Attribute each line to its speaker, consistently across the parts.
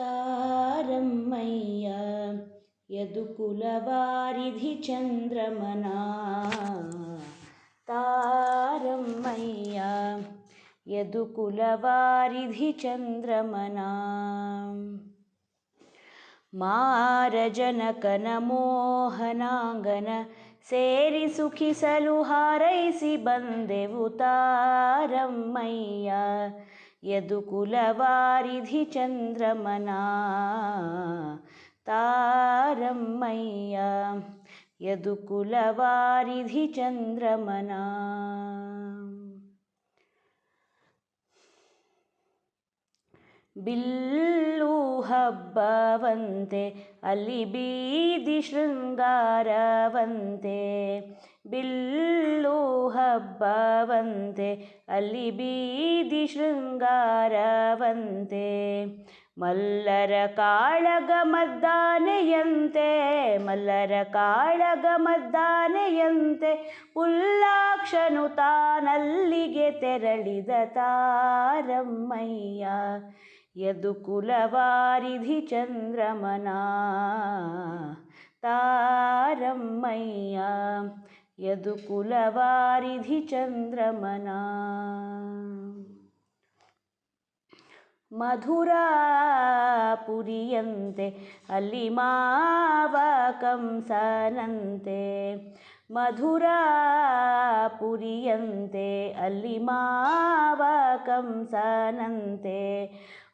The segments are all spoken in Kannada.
Speaker 1: ತಾರಮ್ಮಯ್ಯ ಯದುಕುಲವಾರಿಧಿ ಚಂದ್ರಮನ ತಾರಮ್ಮಯ್ಯ ಯದುಕುಲವಾರಿಧಿ ಚಂದ್ರಮನ ಮಾರಜನಕನ ಮೋಹನಾಂಗನ ಸೇರಿ ಸುಖಿಸಲು ಹಾರೈಸಿ ಬಂದೆವು ತಾರಮ್ಮಯ್ಯ ಯದುಕುಲವಾರಿಧಿ ಚಂದ್ರಮನ. ತಾರಮ್ಮಯ್ಯ ಯದುಕುಲವಾರಿಧಿ ಚಂದ್ರಮನ. ಬಿಲ್ಲು ಹಬ್ಬವಂತೆ ಅಲ್ಲಿ ಬೀದಿ ಶೃಂಗಾರವಂತೆ ಬಿಲ್ಲು ಹಬ್ಬವಂತೆ, ಅಲ್ಲಿ ಬೀದಿ ಶೃಂಗಾರವಂತೆ. ಮಲ್ಲರ ಕಾಳಗ ಮದ್ದಾನೆಯಂತೆ, ಮಲ್ಲರ ಕಾಳಗ ಮದ್ದಾನೆಯಂತೆ ಪುಲ್ಲಾಕ್ಷನು ತಾನಲ್ಲಿಗೆ ತೆರಳಿದ ತಾರಮ್ಮಯ್ಯ. ಯದುಕುಲವಾರಿಧಿ ಚಂದ್ರಮನ ತಾರಮ್ಮಯ್ಯ. ಯದುಕುಲವಾರಿಧಿ ಚಂದ್ರಮನ. ಮಧುರಾಪುರಿಯಂತೆ ಅಲ್ಲಿ ಮಾವ ಕಂಸನಂತೆ ಮಧುರಾಪುರಿಯಂತೆ ಅಲ್ಲಿ ಮಾವ ಕಂಸನಂತೆ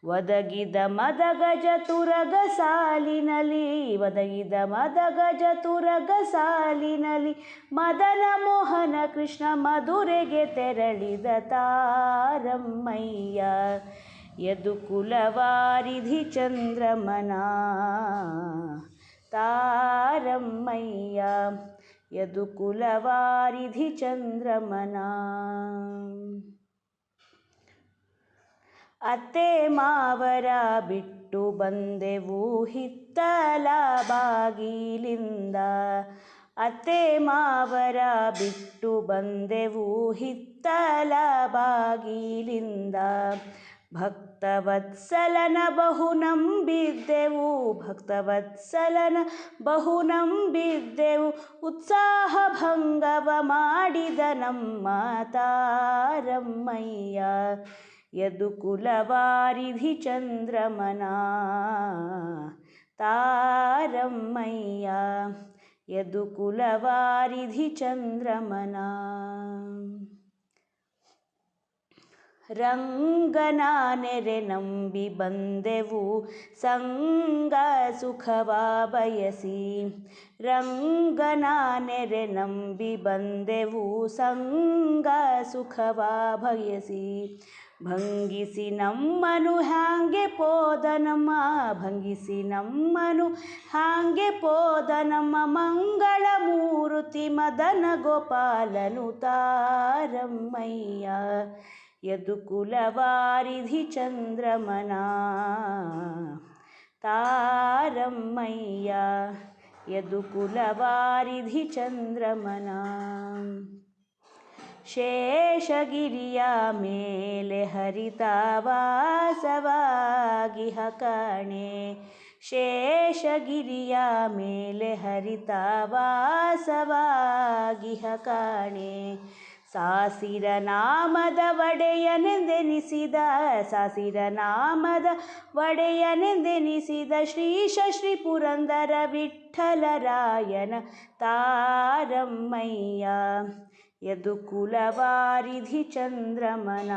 Speaker 1: ಒದಗಿದ ಮದಗಜ ತುರಗ ಸಾಲಿನಲಿ ಒದಗಿದ ಮದಗಜ ತುರಗ ಸಾಲಿನಲಿ ಮದನ ಮೋಹನ ಕೃಷ್ಣ ಮಧುರೆಗೆ ತೆರಳಿದ ತಾರಮ್ಮಯ್ಯ. ಯದುಕುಲವಾರಿಧಿ ಚಂದ್ರಮನ ತಾರಮ್ಮಯ್ಯ, ಯದುಕುಲವಾರಿಧಿ ಚಂದ್ರಮನ ಅತ್ತೆ ಮಾವರ ಬಿಟ್ಟು ಬಂದೆವು ಹಿತ್ತಲ ಬಾಗಿಲಿಂದ ಅತ್ತೆ ಮಾವರ ಬಿಟ್ಟು ಬಂದೆವು ಹಿತ್ತಲ ಬಾಗಿಲಿಂದ ಭಕ್ತವತ್ಸಲನ ಬಹು ನಂಬಿದ್ದೆವು ಭಕ್ತವತ್ಸಲನ ಬಹು ನಂಬಿದ್ದೆವು ಉತ್ಸಾಹ ಭಂಗವ ಮಾಡಿದ ನಮ್ಮ ತಾರಮ್ಮಯ್ಯ. ಯದುಕುಲವಾರಿಧಿ ಚಂದ್ರಮನ ತಾರಮ್ಮಯ್ಯ ಯದುಕುಲವಾರಿಧಿ ಚಂದ್ರಮನ ರಂಗನ ನೆರೆ ನಂಬಿ ಬಂದೆವು, ಸಂಗ ಸುಖವ ಬಯಸಿ. ರಂಗನ ನೆರೆ ನಂಬಿ ಬಂದೆವು, ಸಂಗ ಸುಖವ ಬಯಸಿ. ಭಂಗಿಸಿ ನಮ್ಮನು ಹ್ಯಾಂಗೆ ಪೋದನಮ್ಮ, ಭಂಗಿಸಿ ನಮ್ಮನು ಹಾಂಗೆ ಪೋದನಮ್ಮ, ಮಂಗಳ ಮೂರುತಿ ಮದನ ಗೋಪಾಲನು ತಾರಮ್ಮಯ್ಯ. ಯದುಕುಲವಾರಿಧಿ ಚಂದ್ರಮನ. ತಾರಮ್ಮಯ್ಯ ಯದುಕುಲವಾರಿಧಿ ಚಂದ್ರಮನ. ಶೇಷಗಿರಿಯ ಮೇಲೆ ಹರಿತವಾಸವಾಗಿಹ ಕಾಣೆ. ಶೇಷಗಿರಿಯ ಮೇಲೆ ಹರಿತವಾಸವಾಗಿಹ ಕಾಣೆ. ಸಾಸಿರ ನಾಮದ ಒಡೆಯನೆಂದೆನಿಸಿದ ಸಾಸಿರ ನಾಮದ ಒಡೆಯನೆಂದೆನಿಸಿದ ಶ್ರೀಶ ಶ್ರೀ ಪುರಂದರ ವಿಠಲರಾಯನ ತಾರಮ್ಮಯ್ಯ. ಯದುಕುಲವಾರಿಧಿ ಚಂದ್ರಮನ,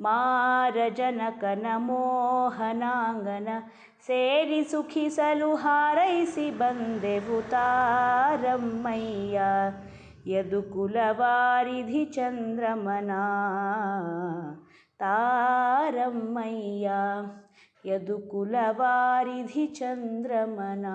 Speaker 1: ಮಾರಜನಕನ ಮೋಹನಾಂಗನ ಸೇರಿ ಸುಖಿಸಲು ಹಾರೈಸಿ ಬಂದೆವು ತಾರಮ್ಮಯ್ಯ. ಯದುಕುಲವಾರಿಧಿ ಚಂದ್ರಮನ ತಾರಮ್ಮಯ್ಯ ಯದುಕುಲವಾರಿಧಿ ಚಂದ್ರಮನ